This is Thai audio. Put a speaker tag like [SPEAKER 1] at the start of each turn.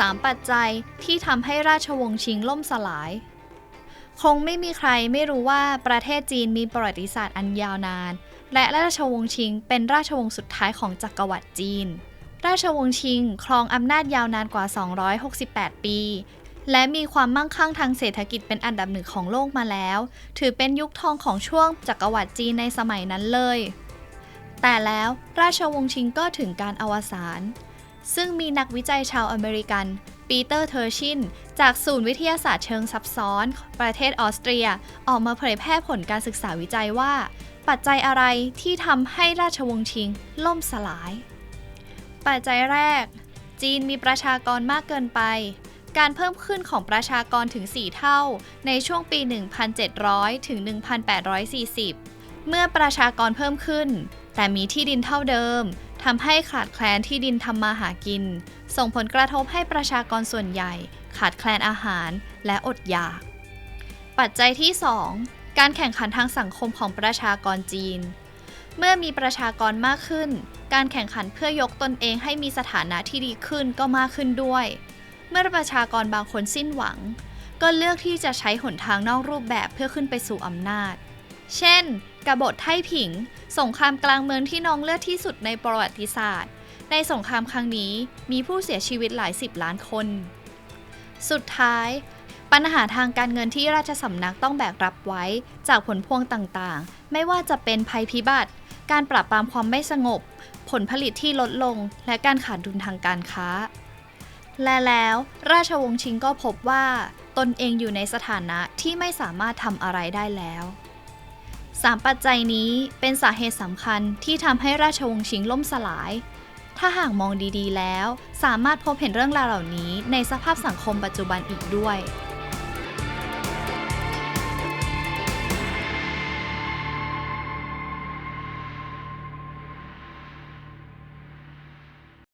[SPEAKER 1] 3 ปัจจัยที่ทำให้ราชวงศ์ชิงล่มสลาย คงไม่มีใครไม่รู้ว่าประเทศจีนมีประวัติศาสตร์อันยาวนาน และราชวงศ์ชิงเป็นราชวงศ์สุดท้ายของจักรวรรดิจีน ราชวงศ์ชิงครองอำนาจยาวนานกว่า 268 ปี และมีความมั่งคั่งทางเศรษฐกิจเป็นอันดับหนึ่งของโลกมาแล้ว ถือเป็นยุคทองของช่วงจักรวรรดิจีนในสมัยนั้นเลย แต่แล้วราชวงศ์ชิงก็ถึงการอวสาน ซึ่งมีนักวิจัยชาวอเมริกัน ปีเตอร์เทอร์ชิน จากศูนย์วิทยาศาสตร์เชิงซับซ้อน ประเทศออสเตรีย ออกมาเผยแพร่ผลการศึกษาวิจัยว่า ปัจจัยอะไรที่ทำให้ราชวงศ์ชิง ล่มสลาย ปัจจัยแรก จีนมีประชากรมากเกินไป การเพิ่มขึ้นของประชากรถึง 4 เท่า ในช่วงปี 1,700 ถึง 1,840 เมื่อประชากรเพิ่มขึ้น แต่มีที่ดินเท่าเดิม ทำให้ขาดแคลนที่ดินทำมาหากิน ส่งผลกระทบให้ประชากรส่วนใหญ่ ขาดแคลนอาหารและอดอยาก ปัจจัยที่ 2 การแข่งขันทางสังคมของประชากรจีน เมื่อมีประชากรมากขึ้น การแข่งขันเพื่อยกตนเองให้มีสถานะที่ดีขึ้นก็มากขึ้นด้วย เมื่อประชากรบางคนสิ้นหวัง ก็เลือกที่จะใช้หนทางนอกรูปแบบเพื่อขึ้นไปสู่อำนาจ เช่น กบฏไท่ผิง สงครามกลางเมืองที่นองเลือดที่สุดในประวัติศาสตร์ ในสงครามครั้งนี้มีผู้เสียชีวิตหลายสิบล้านคน สุดท้าย ปัญหาทางการเงินที่ราชสำนักต้องแบกรับไว้ จากผลพวงต่างๆ ไม่ว่าจะเป็นภัยพิบัติ การปราบปรามความไม่สงบ ผลผลิตที่ลดลง และการขาดดุลทางการค้า และแล้วราชวงศ์ชิงก็พบว่า ตนเองอยู่ในสถานะที่ไม่สามารถทำอะไรได้แล้ว สามปัจจัยนี้เป็นสาเหตุสำคัญที่ทำให้ราชวงศ์ชิงล่มสลาย ถ้าหากมองดีๆแล้ว สามารถพบเห็นเรื่องราวเหล่านี้ในสภาพสังคมปัจจุบันอีกด้วย